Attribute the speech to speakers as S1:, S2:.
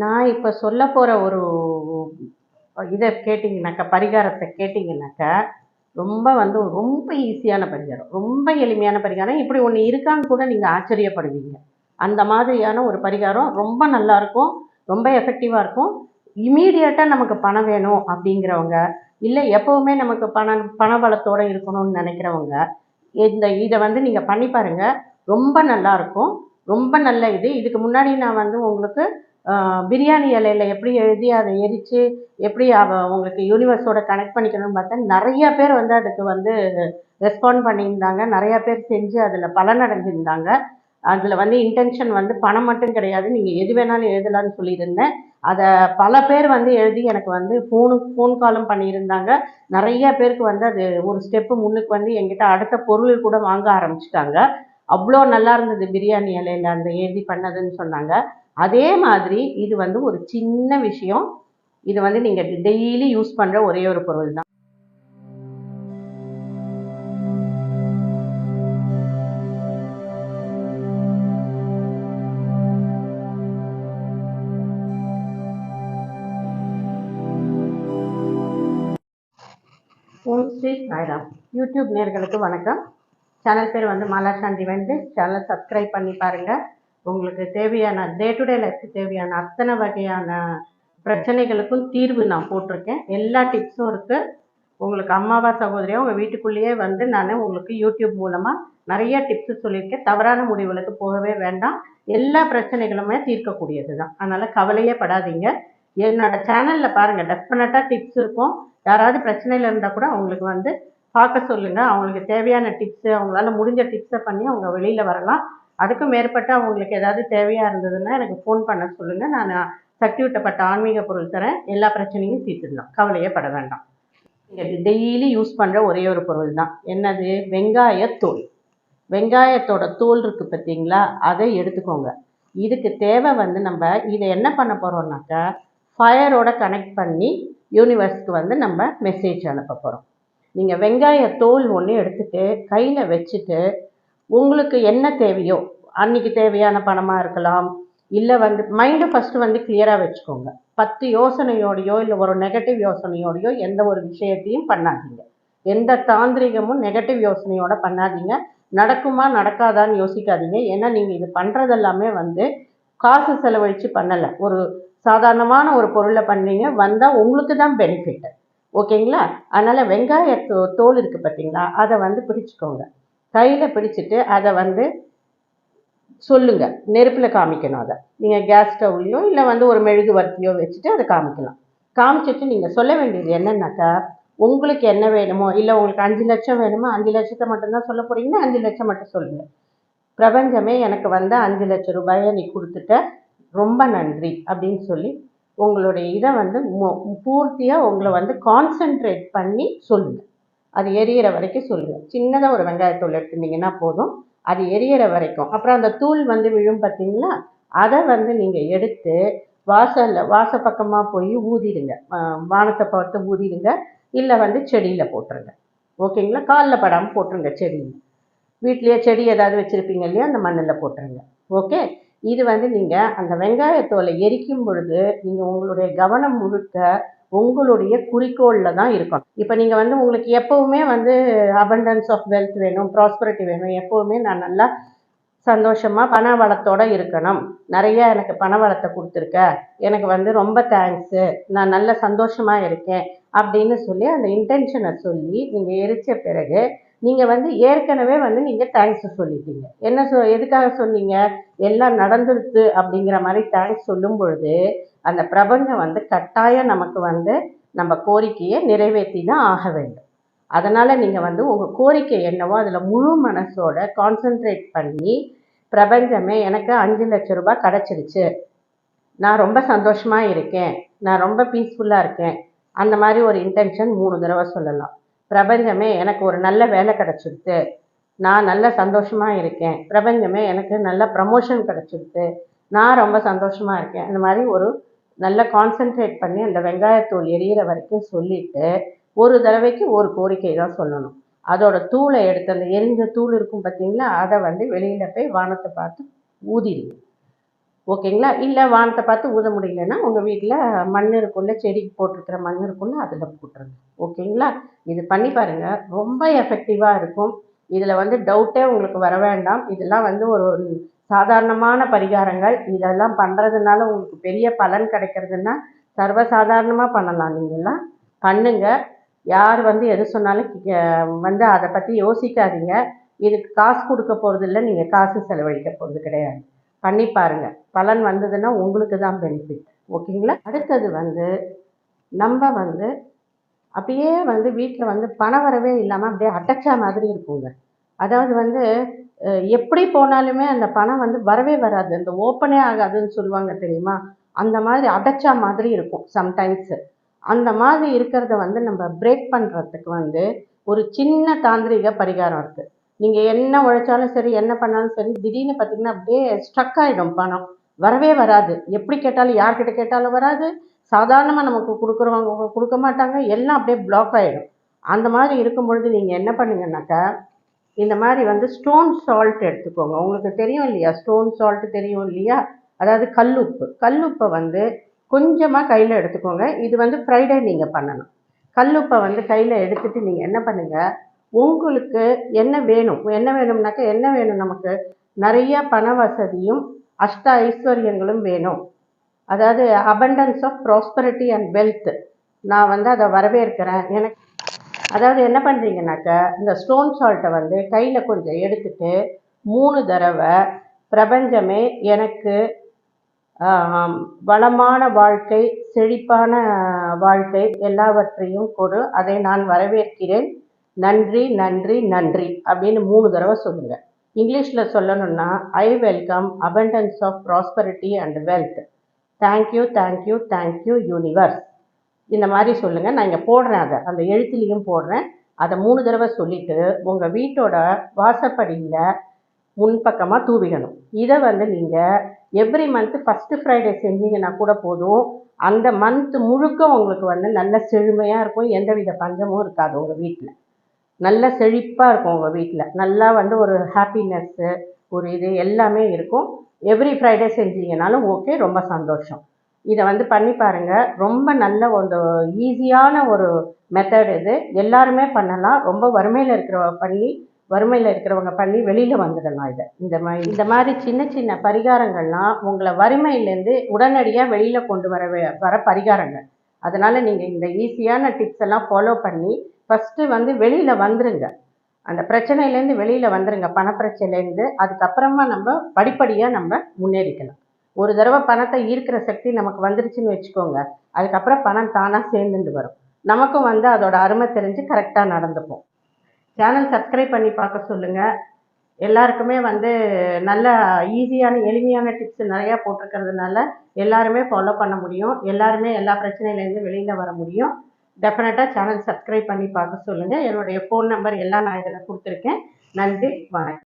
S1: நான் இப்போ சொல்ல போகிற ஒரு இதை கேட்டிங்கனாக்கா பரிகாரத்தை கேட்டிங்கனாக்கா ரொம்ப வந்து ரொம்ப ஈஸியான பரிகாரம் ரொம்ப எளிமையான பரிகாரம். இப்படி ஒன்று இருக்கான்னு கூட நீங்கள் ஆச்சரியப்படுவீங்க. அந்த மாதிரியான ஒரு பரிகாரம் ரொம்ப நல்லாயிருக்கும் ரொம்ப எஃபெக்டிவாக இருக்கும். இமீடியட்டாக நமக்கு பணம் வேணும் அப்படிங்கிறவங்க இல்லை எப்போவுமே நமக்கு பணம் பணபலத்தோடு இருக்கணும்னு நினைக்கிறவங்க இந்த இதை வந்து நீங்கள் பண்ணி பாருங்கள் ரொம்ப நல்லாயிருக்கும் ரொம்ப நல்ல இது. இதுக்கு முன்னாடி நான் வந்து உங்களுக்கு பிரியாணி இலையில எப்படி எழுதி அதை எரித்து எப்படி அவள் உங்களுக்கு யூனிவர்ஸோட கனெக்ட் பண்ணிக்கணும்னு பார்த்தா நிறையா பேர் வந்து அதுக்கு வந்து ரெஸ்பாண்ட் பண்ணியிருந்தாங்க. நிறையா பேர் செஞ்சு அதில் பலனடைஞ்சிருந்தாங்க. அதில் வந்து இன்டென்ஷன் வந்து பணம் மட்டும் கிடையாது. நீங்கள் எது வேணாலும் எழுதலாம்னு சொல்லியிருந்தேன். அதை பல பேர் வந்து எழுதி எனக்கு வந்து ஃபோனு ஃபோன் காலும் பண்ணியிருந்தாங்க. நிறைய பேருக்கு வந்து அது ஒரு ஸ்டெப்பு முன்னுக்கு வந்து எங்கிட்ட அடுத்த பொருள் கூட வாங்க ஆரம்பிச்சிட்டாங்க. அவ்வளோ நல்லா இருந்தது பிரியாணி இலையில அந்த எழுதி பண்ணதுன்னு சொன்னாங்க. அதே மாதிரி இது வந்து ஒரு சின்ன விஷயம். இது வந்து நீங்கள் டெய்லி யூஸ் பண்ணுற ஒரே ஒரு பொருள் தான் ஓம் ஸ்ரீ சாய்ராம் யூடியூப் நேர்களுக்கு வணக்கம். சேனல் பேர் வந்து மலர் சாந்தி வந்து. சேனல் சப்ஸ்கிரைப் பண்ணி பாருங்கள் உங்களுக்கு தேவையான டே டு டே லைஃப்க்கு தேவையான அத்தனை வகையான பிரச்சனைகளுக்கும் தீர்வு நான் போட்டிருக்கேன். எல்லா டிப்ஸும் இருக்குது உங்களுக்கு அம்மாவா சகோதரியாக உங்கள் வீட்டுக்குள்ளேயே வந்து நான் உங்களுக்கு யூடியூப் மூலமாக நிறைய டிப்ஸ் சொல்லியிருக்கேன். தவறான முடிவுகளுக்கு போகவே வேண்டாம். எல்லா பிரச்சனைகளுமே தீர்க்கக்கூடியது தான் அதனால் கவலையே படாதீங்க. என்னோட சேனலில் பாருங்கள் டெஃபினட்டாக டிப்ஸ் இருக்கும். யாராவது பிரச்சனையில் இருந்தால் கூட அவங்களுக்கு வந்து பார்க்க சொல்லுங்கள் அவங்களுக்கு தேவையான டிப்ஸு அவங்களால முடிஞ்ச டிப்ஸை பண்ணி அவங்க வெளியில் வரலாம். அதுக்கும் மேற்பட்ட அவங்களுக்கு ஏதாவது தேவையாக இருந்ததுன்னா எனக்கு ஃபோன் பண்ண சொல்லுங்கள் நான் சக்திவிட்டப்பட்ட ஆன்மீக பொருள் தரேன். எல்லா பிரச்சனையும் தீர்த்துடலாம். கவலையே பட வேண்டாம். நீங்கள் டெய்லி யூஸ் பண்ணுற ஒரே ஒரு பொருள் தான் என்னது வெங்காயத்தோல் வெங்காயத்தோட தோல் இருக்குது பார்த்தீங்களா? அதை எடுத்துக்கோங்க. இதுக்கு தேவை வந்து நம்ம இதை என்ன பண்ண போகிறோம்னாக்கா ஃபயரோட கனெக்ட் பண்ணி யூனிவர்ஸ்க்கு வந்து நம்ம மெசேஜ் அனுப்ப போகிறோம் நீங்கள் வெங்காய தோல் ஒன்று எடுத்துகிட்டு கையில் வச்சுட்டு உங்களுக்கு என்ன தேவையோ அன்னைக்கு தேவையான பணமாக இருக்கலாம் இல்லை வந்து மைண்டை ஃபஸ்ட்டு வந்து கிளியராக வச்சுக்கோங்க. பத்து யோசனையோடையோ இல்லை ஒரு நெகட்டிவ் யோசனையோடையோ எந்த ஒரு விஷயத்தையும் பண்ணாதீங்க. எந்த தாந்திரிகமும் நெகட்டிவ் யோசனையோட பண்ணாதீங்க. நடக்குமா நடக்காதான்னு யோசிக்காதீங்க. ஏன்னா நீங்கள் இது பண்ணுறதெல்லாமே வந்து காசு செலவழித்து பண்ணலை. ஒரு சாதாரணமான ஒரு பொருளை பண்ணீங்க வந்தால் உங்களுக்கு தான் பெனிஃபிட் ஓகேங்களா? அதனால் வெங்காய தோ தோல் இருக்குது பார்த்தீங்களா அதை வந்து பிடிச்சிக்கோங்க கையில் பிடிச்சிட்டு அதை வந்து சொல்லுங்கள் நெருப்பில் காமிக்கணும் அதை. நீங்கள் கேஸ் ஸ்டவ்லையோ இல்லை வந்து ஒரு மெழுகு வர்த்தியோ வச்சுட்டு அதை காமிக்கலாம். காமிச்சிட்டு நீங்கள் சொல்ல வேண்டியது என்னன்னாக்கா உங்களுக்கு என்ன வேணுமோ இல்லை உங்களுக்கு அஞ்சு லட்சம் வேணுமோ அஞ்சு லட்சத்தை மட்டும்தான் சொல்ல போகிறீங்கன்னா அஞ்சு லட்சம் மட்டும் சொல்லுங்கள் பிரபஞ்சமே எனக்கு வந்து அஞ்சு லட்சம் ரூபாயை நீ கொடுத்துட்ட ரொம்ப நன்றி அப்படின்னு சொல்லி உங்களுடைய இதை வந்து பூர்த்தியாக உங்களை வந்து கான்சென்ட்ரேட் பண்ணி சொல்லுங்கள் அது எரியிற வரைக்கும் சொல்லுங்கள் சின்னதாக ஒரு வெங்காயத்தூள் எடுத்துட்டிங்கன்னா போதும். அது எரியிற வரைக்கும். அப்புறம் அந்த தூள் வந்து விழும் பார்த்தீங்களா? அதை வந்து நீங்கள் எடுத்து வாசலில் வாச பக்கமாக போய் ஊதிடுங்க. வானத்தை பார்த்து ஊதிடுங்க. இல்லை வந்து செடியில் போட்டுருங்க. ஓகேங்களா? காலில் படாமல் போட்டுருங்க செடியில் வீட்லேயே செடி ஏதாவது வச்சுருப்பீங்க இல்லையா? அந்த மண்ணில் போட்டுருங்க. ஓகே? இது வந்து நீங்கள் அந்த வெங்காயத்தோலை எரிக்கும் பொழுது நீங்கள் உங்களுடைய கவனம் முழுக்க உங்களுடைய குறிக்கோளில் தான் இருக்கணும். இப்போ நீங்கள் வந்து உங்களுக்கு எப்போவுமே வந்து அபண்டன்ஸ் ஆஃப் வெல்த் வேணும் ப்ராஸ்பரிட்டி வேணும். எப்போவுமே நான் நல்லா சந்தோஷமாக பண வளத்தோடு இருக்கணும். நிறைய எனக்கு பண வளத்தை கொடுத்துருக்க. எனக்கு வந்து ரொம்ப தேங்க்ஸு நான் நல்ல சந்தோஷமாக இருக்கேன் அப்படின்னு சொல்லி அந்த இன்டென்ஷனை சொல்லி நீங்கள் எரிச்ச பிறகு நீங்கள் வந்து ஏற்கனவே வந்து நீங்கள் தேங்க்ஸ் சொல்லிட்டீங்க. என்ன சொ எதுக்காக சொன்னீங்க? எல்லாம் நடந்துருச்சு அப்படிங்கிற மாதிரி தேங்க்ஸ் சொல்லும் பொழுது அந்த பிரபஞ்சம் வந்து கட்டாயம் நமக்கு வந்து நம்ம கோரிக்கையை நிறைவேற்றி தான் ஆக வேண்டும். அதனால் நீங்கள் வந்து உங்கள் கோரிக்கை என்னவோ அதில் முழு மனசோட கான்சென்ட்ரேட் பண்ணி பிரபஞ்சமே எனக்கு அஞ்சு லட்ச ரூபாய் கிடச்சிருச்சு. நான் ரொம்ப சந்தோஷமாக இருக்கேன். நான் ரொம்ப பீஸ்ஃபுல்லாக இருக்கேன். அந்த மாதிரி ஒரு இன்டென்ஷன் மூணு தடவை சொல்லலாம். பிரபஞ்சமே எனக்கு ஒரு நல்ல வேலை கிடச்சிருக்கு நான் நல்ல சந்தோஷமாக இருக்கேன். பிரபஞ்சமே எனக்கு நல்ல ப்ரமோஷன் கிடச்சிருக்கு நான் ரொம்ப சந்தோஷமாக இருக்கேன். இந்த மாதிரி ஒரு நல்ல கான்சென்ட்ரேட் பண்ணி அந்த வெங்காயத்தூள் எரியிற வரைக்கும் சொல்லிவிட்டு ஒரு தடவைக்கு ஒரு கோரிக்கை தான் சொல்லணும். அதோட தூளை எடுத்து அந்த எரிஞ்ச தூள் இருக்கும் பார்த்தீங்களா அதை வந்து வெளியில் போய் வானத்தை பார்த்து ஊதிடுங்க. ஓகேங்களா? இல்லை வானத்தை பார்த்து ஊத முடியலன்னா உங்கள் வீட்டில் மண் இருக்குள்ள செடிக்கு போட்டிருக்கிற மண் இருக்குள்ள அதில் போட்டுருங்க. ஓகேங்களா? இது பண்ணி பாருங்கள் ரொம்ப எஃபெக்டிவாக இருக்கும். இதில் வந்து டவுட்டே உங்களுக்கு வர வேண்டாம். இதெல்லாம் வந்து ஒரு சாதாரணமான பரிகாரங்கள். இதெல்லாம் பண்ணுறதுனால உங்களுக்கு பெரிய பலன் கிடைக்கிறதுன்னா சர்வசாதாரணமாக பண்ணலாம் நீங்கள்லாம். பண்ணுங்க. யார் வந்து எது சொன்னாலும் வந்து அதை பற்றி யோசிக்காதீங்க. இதுக்கு காசு கொடுக்க போகிறது இல்லை நீங்கள் காசு செலவழிக்க போகிறது கிடையாது. பண்ணி பாருங்க. பலன் வந்ததுன்னா உங்களுக்கு தான் பெனிஃபிட் ஓகேங்களா அடுத்தது வந்து நம்ம வந்து அப்படியே வந்து வீட்டில் வந்து பணம் வரவே இல்லாமல் அப்படியே அடைச்சா மாதிரி இருக்குங்க. அதாவது வந்து எப்படி போனாலுமே அந்த பணம் வந்து வரவே வராது. அந்த ஓப்பனே ஆகாதுன்னு சொல்லுவாங்க தெரியுமா? அந்த மாதிரி அடைச்சா மாதிரி இருக்கும் சம்டைம்ஸ் அந்த மாதிரி இருக்கிறத வந்து நம்ம பிரேக் பண்ணுறதுக்கு வந்து ஒரு சின்ன தாந்திரிக பரிகாரம் இருக்குது நீங்கள் என்ன உழைச்சாலும் சரி என்ன பண்ணாலும் சரி திடீர்னு பார்த்தீங்கன்னா அப்படியே ஸ்ட்ரக் ஆகிடும் பணம். வரவே வராது. எப்படி கேட்டாலும் யார்கிட்ட கேட்டாலும் வராது. சாதாரணமாக நமக்கு கொடுக்குறவங்க கொடுக்க மாட்டாங்க. எல்லாம் அப்படியே பிளாக் ஆகிடும் அந்த மாதிரி இருக்கும் பொழுது நீங்கள் என்ன பண்ணுங்கன்னாக்கா இந்த மாதிரி வந்து ஸ்டோன் சால்ட் எடுத்துக்கோங்க. உங்களுக்கு தெரியும் இல்லையா? ஸ்டோன் சால்ட் தெரியும் இல்லையா? அதாவது கல்லுப்பு. கல்லுப்பை வந்து கொஞ்சமாக கையில் எடுத்துக்கோங்க. இது வந்து ஃப்ரைடே நீங்கள் பண்ணணும். கல்லுப்பை வந்து கையில் எடுத்துகிட்டு நீங்கள் என்ன பண்ணுங்கள் உங்களுக்கு என்ன வேணும்? என்ன வேணும்னாக்கா என்ன வேணும் நமக்கு? நிறைய பண வசதியும் அஷ்ட ஐஸ்வர்யங்களும் வேணும். அதாவது abundance of prosperity and wealth நான் வந்து அதை வரவேற்கிறேன். எனக்கு அதாவது என்ன பண்ணுறீங்கனாக்கா இந்த ஸ்டோன் சால்ட்டை வந்து கையில் கொஞ்சம் எடுத்துட்டு மூணு தடவை பிரபஞ்சமே எனக்கு வளமான வாழ்க்கை செழிப்பான வாழ்க்கை எல்லாவற்றையும் கொடு. அதை நான் வரவேற்கிறேன். நன்றி நன்றி நன்றி அப்படின்னு மூணு தடவை சொல்லுங்க. இங்கிலீஷில் சொல்லணும்னா I welcome abundance of prosperity and wealth thank you thank you thank you universe இந்த மாதிரி சொல்லுங்கள் நான் இங்கே போடுறேன் அதை. அந்த எழுத்துலேயும் போடுறேன். அதை மூணு தடவை சொல்லிவிட்டு உங்கள் வீட்டோட வாசப்படியில் முன்பக்கமாக தூவிடணும். இதை வந்து நீங்கள் எவ்ரி மந்த்து ஃபஸ்ட்டு ஃப்ரைடே செஞ்சீங்கன்னா கூட போதும். அந்த மந்த் முழுக்க உங்களுக்கு வந்து நல்ல செழுமையாக இருக்கும். எந்தவித பஞ்சமும் இருக்காது உங்கள் வீட்டில். நல்ல செழிப்பாக இருக்கும் உங்கள் வீட்டில் நல்லா வந்து ஒரு ஹாப்பினஸ்ஸு ஒரு இது எல்லாமே இருக்கும். எவ்ரி ஃப்ரைடே செஞ்சீங்கனாலும் ஓகே ரொம்ப சந்தோஷம். இதை வந்து பண்ணி பாருங்கள் ரொம்ப நல்ல ஒரு ஈஸியான ஒரு மெத்தட் இது. எல்லாருமே பண்ணலாம். ரொம்ப வறுமையில் இருக்கிறவங்க பண்ணி வறுமையில் இருக்கிறவங்க பண்ணி வெளியில் வந்துடலாம் இதை. இந்த மாதிரி இந்த மாதிரி சின்ன சின்ன பரிகாரங்கள்லாம் உங்களை வறுமையிலேருந்து உடனடியாக வெளியில் கொண்டு வர வர பரிகாரங்கள். அதனால் நீங்கள் இந்த ஈஸியான டிப்ஸ் எல்லாம் ஃபாலோ பண்ணி ஃபஸ்ட்டு வந்து வெளியில் வந்துருங்க. அந்த பிரச்சனையிலேருந்து வெளியில் வந்துருங்க. பணப்பிரச்சனையிலேருந்து அதுக்கப்புறமா நம்ம படிப்படியாக நம்ம முன்னேறிக்கலாம் ஒரு தடவை பணத்தை ஈர்க்கிற சக்தி நமக்கு வந்துருச்சுன்னு வச்சுக்கோங்க. அதுக்கப்புறம் பணம் தானாக சேர்ந்துட்டு வரும். நமக்கும் வந்து அதோட அருமை தெரிஞ்சு கரெக்டாக நடந்துப்போம் சேனல் சப்ஸ்கிரைப் பண்ணி பார்க்க சொல்லுங்கள் எல்லாருக்குமே வந்து நல்ல ஈஸியான எளிமையான டிப்ஸ் நிறையா போட்டிருக்கிறதுனால எல்லாருமே ஃபாலோ பண்ண முடியும். எல்லாருமே எல்லா பிரச்சனையிலேருந்து வெளியில் வர முடியும். டெஃபினட்டாக சேனல் சப்ஸ்கிரைப் பண்ணி பார்க்க சொல்லுங்கள் என்னுடைய ஃபோன் நம்பர் எல்லாம் நான் இதில் கொடுத்துருக்கேன். நன்றி வணக்கம்.